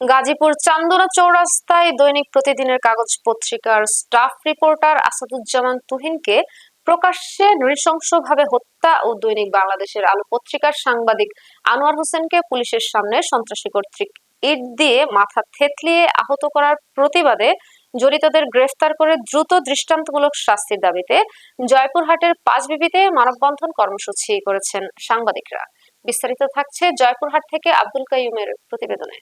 গাজীপুর চান্দনা চৌরাস্তায় দৈনিক প্রতিদিনের কাগজ পত্রিকার স্টাফ রিপোর্টার আসাদুজ্জামান তুহিনকে প্রকাশ্যে নৃশংসভাবে হত্যা ও দৈনিক বাংলাদেশের আলো পত্রিকার সাংবাদিক আনোয়ার হোসেনকে পুলিশের সামনে সন্ত্রাসী কর্তৃক ইট দিয়ে মাথা থেতলিয়ে আহত করার প্রতিবাদে জড়িতদের গ্রেফতার করে দ্রুত দৃষ্টান্তমূলক শাস্তির দাবিতে জয়পুরহাটের পাঁচবিবিতে মানববন্ধন কর্মসূচি করেছেন সাংবাদিকরা। বিস্তারিত থাকছে জয়পুরহাট থেকে আব্দুল কাইয়ুমের প্রতিবেদনে।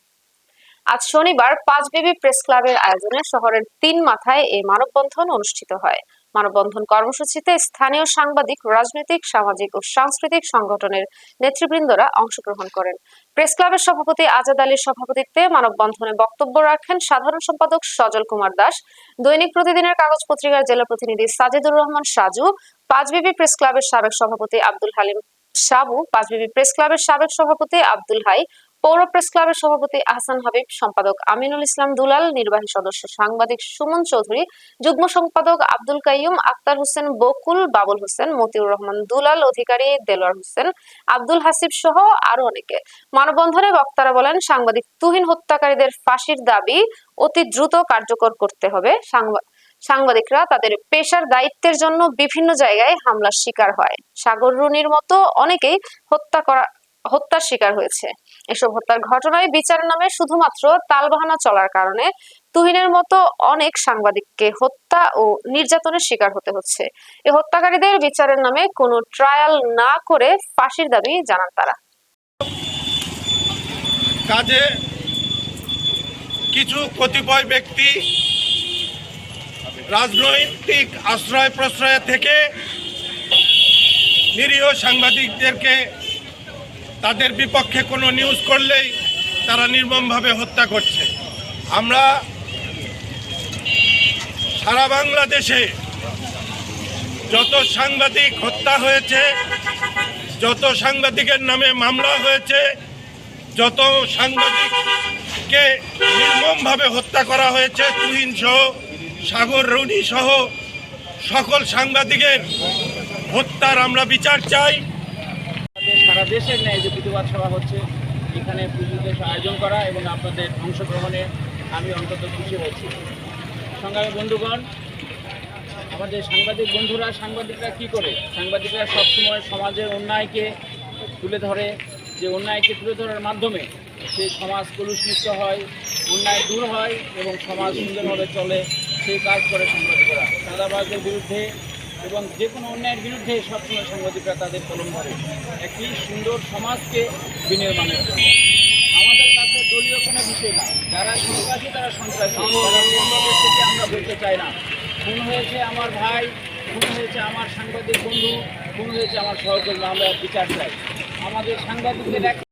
আজ শনিবার পাঁচবিবি প্রেস ক্লাবের আয়োজনে শহরের তিন মাথায় এই মানববন্ধন অনুষ্ঠিত হয়। মানববন্ধন কর্মসূচিতে স্থানীয় সাংবাদিক, রাজনৈতিক, সামাজিক ও সাংস্কৃতিক সংগঠনের নেতৃবৃন্দরা অংশগ্রহণ করেন। প্রেস ক্লাবের সভাপতি আজাদ আলীর সভাপতিত্বে মানববন্ধনে বক্তব্য রাখেন সাধারণ সম্পাদক সজল কুমার দাস। দৈনিক প্রতিদিনের কাগজ পত্রিকার জেলা প্রতিনিধি সাজিদুর রহমান সাজু পাঁচবিবি প্রেস ক্লাবের সাবেক সভাপতি আব্দুল হালিম সাবু পাঁচবিবি প্রেস ক্লাবের সাবেক সভাপতি আব্দুল হাই পৌর প্রেস ক্লাবের সভাপতি আহসান হাবিব, সম্পাদক আমিনুল ইসলাম দুলাল, নির্বাহী সদস্য সাংবাদিক সুমন চৌধুরী, যুগ্ম সম্পাদক আব্দুল কাইয়ুম, আক্তার হোসেন বকুল, বাবুল হোসেন, মতিউর রহমান দুলাল, অধিকারী দেলোয়ার হোসেন, আব্দুল হাসিব সহ আরও অনেকে। মানববন্ধনে বক্তারা বলেন, সাংবাদিক তুহিন হত্যাকারীদের ফাঁসির দাবি অতি দ্রুত কার্যকর করতে হবে। সাংবা- সাংবাদিকরা তাদের পেশার দায়িত্বের জন্য বিভিন্ন জায়গায় হামলার শিকার হয়। সাগর রুনির মতো অনেকেই হত্যা করা হত্যার শিকার হয়েছে। এসব হত্যার ঘটনায় বিচারের নামে শুধুমাত্র তালবাহানা চলার কারণে তুহিনের মতো অনেক সাংবাদিককে হত্যা ও নির্যাতনের শিকার হতে হচ্ছে। এ হত্যাকারীদের বিচারের নামে কোনো ট্রায়াল না করে ফাঁসির দাবি জানান তারা। কাজে কিছু কতিপয় ব্যক্তি রাজনৈতিক আশ্রয় প্রশ্রয় থেকে নিরীহ সাংবাদিকদেরকে তাদের বিপক্ষে কোনো নিউজ করলেই তারা নির্মমভাবে হত্যা করছে। আমরা সারা বাংলাদেশে যত সাংবাদিক হত্যা হয়েছে, যত সাংবাদিকের নামে মামলা হয়েছে, যত সাংবাদিককে নির্মমভাবে হত্যা করা হয়েছে, তুহিন সহ, সাগর রৌনি সহ সকল সাংবাদিকের হত্যার আমরা বিচার চাই। সারা দেশের ন্যায় যে প্রতিবাদ সভা হচ্ছে, এখানে পুজোতে আয়োজন করা এবং আপনাদের অংশগ্রহণে আমি অন্তত খুশি হয়েছি। সংগ্রামী বন্ধুগণ, আমাদের সাংবাদিক বন্ধুরা, সাংবাদিকরা কি করে? সাংবাদিকরা সবসময় সমাজের অন্যায়কে তুলে ধরে, যে অন্যায়কে তুলে ধরার মাধ্যমে সেই সমাজ কলুষমুক্ত হয়, অন্যায় দূর হয় এবং সমাজ সুন্দরভাবে চলে, সেই কাজ করে সাংবাদিকরা। চাঁদাবাজদের বিরুদ্ধে এবং যে কোনো অন্যায়ের বিরুদ্ধে সবসময় সাংবাদিকরা তাদের কলম ধরে। একটি সুন্দর সমাজকে বিনির্মাণের জন্য। আমাদের কাছে দলীয় কোনো বিষয় না। যারা সন্ত্রাসী, তারা সন্ত্রাসী। থেকে আমরা বলতে চাই না। খুন হয়েছে আমার ভাই, খুন হয়েছে আমার সাংবাদিক বন্ধু, খুন হয়েছে আমার সহকর্মী, আমরা বিচার চাই। আমাদের সাংবাদিকদের এক